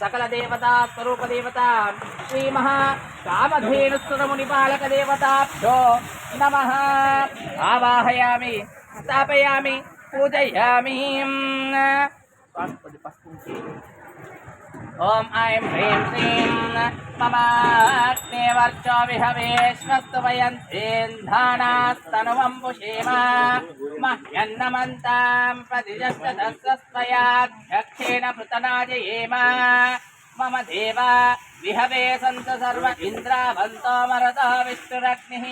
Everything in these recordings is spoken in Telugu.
సకల దేవతా స్వరూప దేవత శ్రీ మహా కామధేనుసురమునిపాలక దేవతాభ్యో నమ. ఆవాహయామి స్థాపయామి పూజయామి. ఓం ఐం హ్రీం శ్రీం మమాగ్నేవర్చో మమ वर्चो विहवेश्वस्तु वयन्तेन्धानास्तनुवम्बुषेम मह्यन्नमन्तां प्रतिजश्चतस्तयाध्यक्षेण पृतनाजयेम मम देवा, विहवे सन्त सर्व इन्द्रावन्तो मरतः विष्णुरग्निः।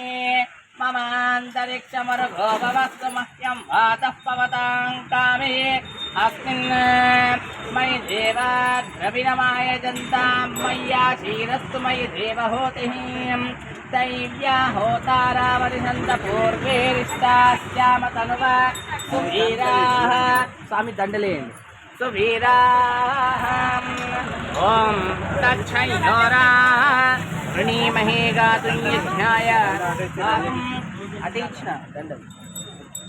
ममान्तरिक्षमरुभोगमस्तु मह्यं वातः पवतां कामे। अस्मिन् मयि देवाद्रविणमाय जन्तां मय्या क्षीरस्तु मयि देवहोति दैव्या होतारावरिषन्तपूर्वेरिष्टास्यामतनुव सुवीराः। स्वामी दण्डलेन्। सुवीराः। ॐ तच्छोरा ऋणीमहे गातुं यज्ञाय अतिक्षण दण्डम्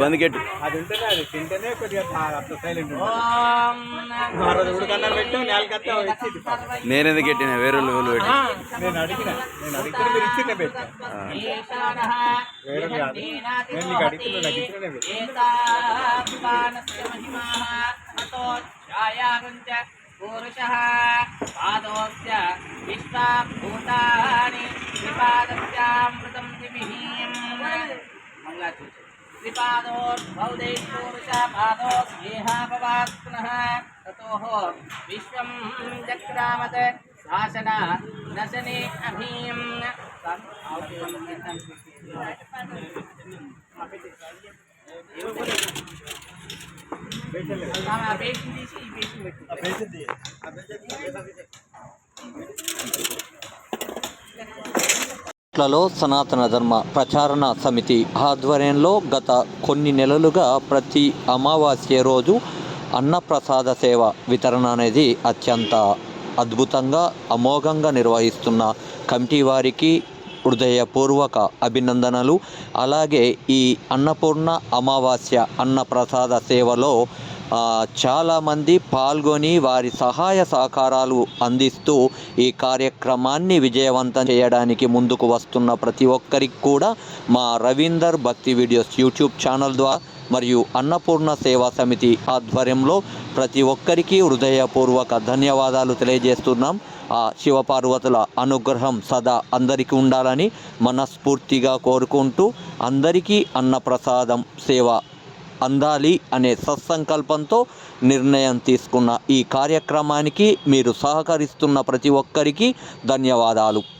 బంద్ కెట్టు అది ఉంటేనే అది తింటేనే కొద్దిగా అట్లా సైలెంట్ ఓం ఆ రోజు ఉడకన్నం పెట్టు నేలకత్తా ఇచ్చింది పాపం. నేను ఎందుకు పెట్టిన వేరే వాళ్ళు పెట్టి నేను అడిగిన నేను అడిగితే మీరు ఇచ్చిందే పెట్టా. ఈశానః వేరే కాదు. నేను నీకు అడిగితే నాకు ఇచ్చిననే పెట్టు. ఏతాత్మానస్య మహిమాः అతో ఛాయాగంచ పురుషः పాదోస్య कृपादोद्भौदैकोरुचापादो स्नेहापवात् पुनः ततोः विश्वं चक्रामत शासना नशने अभीं अपेक्षित జక్రామత్లలో సనాతన ధర్మ ప్రచారణ సమితి ఆధ్వర్యంలో గత కొన్ని నెలలుగా ప్రతి అమావాస్య రోజు అన్నప్రసాద సేవ వితరణ అనేది అత్యంత అద్భుతంగా అమోఘంగా నిర్వహిస్తున్న కమిటీ వారికి హృదయపూర్వక అభినందనలు. అలాగే ఈ అన్నపూర్ణ అమావాస్య అన్నప్రసాద సేవలో చాలామంది పాల్గొని వారి సహాయ సహకారాలు అందిస్తూ ఈ కార్యక్రమాన్ని విజయవంతం చేయడానికి ముందుకు వస్తున్న ప్రతి ఒక్కరికి కూడా మా రవీందర్ భక్తి వీడియోస్ యూట్యూబ్ ఛానల్ ద్వారా మరియు అన్నపూర్ణ సేవా సమితి ఆధ్వర్యంలో ప్రతి ఒక్కరికి హృదయపూర్వక ధన్యవాదాలు తెలియజేస్తున్నాం. ఆ శివపార్వతుల అనుగ్రహం సదా అందరికీ ఉండాలని మనస్ఫూర్తిగా కోరుకుంటూ అందరికీ అన్నప్రసాదం సేవ అందాలి అనే సత్సంకల్పంతో నిర్ణయం తీసుకున్న ఈ కార్యక్రమానికి మీరు సహకరిస్తున్న ప్రతి ఒక్కరికి ధన్యవాదాలు.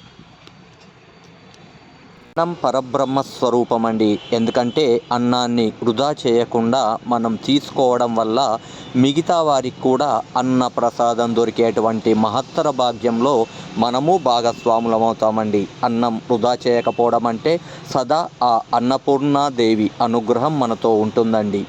అన్నం పరబ్రహ్మ స్వరూపం అండి ఎందుకంటే అన్నాన్ని వృధా చేయకుండా మనం తీసుకోవడం వల్ల మిగతా వారికి కూడా అన్న ప్రసాదం దొరికేటువంటి మహత్తర భాగ్యంలో మనము భాగస్వాములమవుతామండి. అన్నం వృధా చేయకపోవడం అంటే సదా ఆ అన్నపూర్ణాదేవి అనుగ్రహం మనతో ఉంటుందండి.